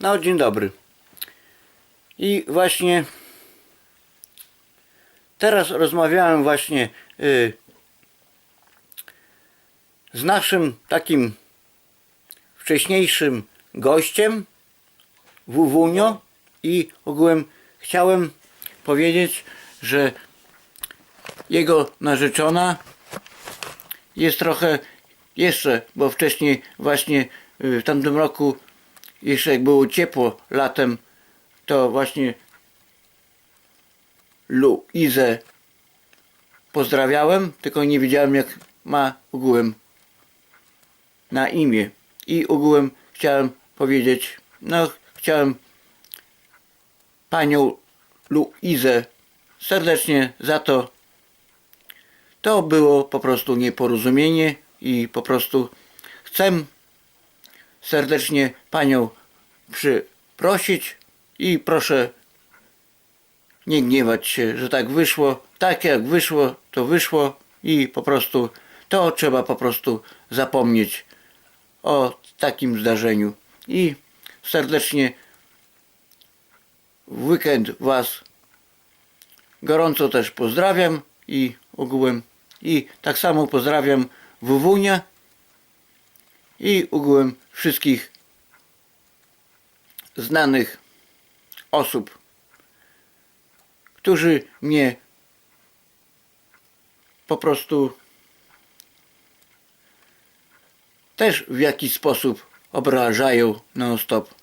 No, dzień dobry. I właśnie teraz rozmawiałem właśnie y, z naszym takim wcześniejszym gościem Wuwunio i ogółem chciałem powiedzieć, że jego narzeczona jest trochę jeszcze, bo wcześniej właśnie y, w tamtym roku jeszcze jak było ciepło latem, to właśnie Luizę pozdrawiałem, tylko nie wiedziałem jak ma ogółem na imię. I ogółem chciałem powiedzieć, no chciałem panią Luizę serdecznie za to. To było po prostu nieporozumienie i po prostu chcę serdecznie panią przyprosić i proszę nie gniewać się, że tak wyszło. Tak jak wyszło, to wyszło i po prostu to trzeba po prostu zapomnieć o takim zdarzeniu. I serdecznie w weekend Was gorąco też pozdrawiam i ogółem i tak samo pozdrawiam Wuwunia i ogółem wszystkich znanych osób, którzy mnie po prostu też w jakiś sposób obrażają non stop.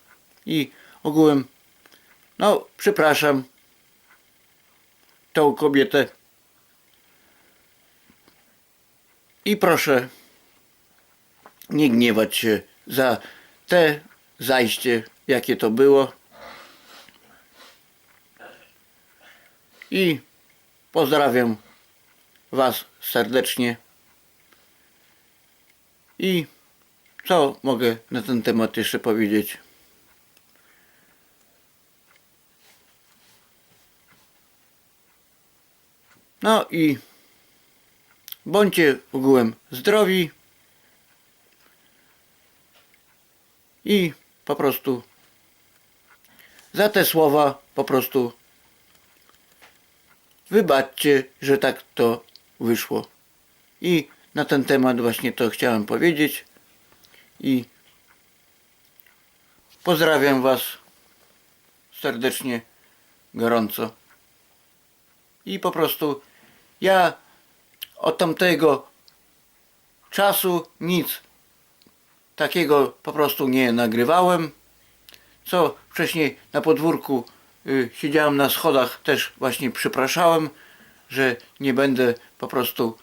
I ogółem, no przepraszam tą kobietę i proszę nie gniewać się za te zajście, jakie to było. I pozdrawiam Was serdecznie. I co mogę na ten temat jeszcze powiedzieć? No i bądźcie ogółem zdrowi i po prostu za te słowa po prostu wybaczcie, że tak to wyszło. I na ten temat właśnie to chciałem powiedzieć i pozdrawiam Was serdecznie, gorąco. I po prostu ja od tamtego czasu nic takiego po prostu nie nagrywałem. Co wcześniej na podwórku y, siedziałem na schodach, też właśnie przepraszałem, że nie będę po prostu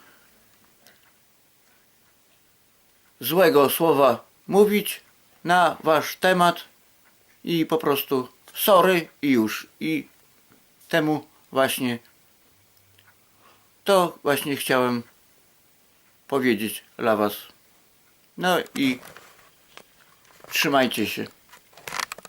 złego słowa mówić na wasz temat i po prostu sorry i już. I temu właśnie to właśnie chciałem powiedzieć dla was. No i trzymajcie się.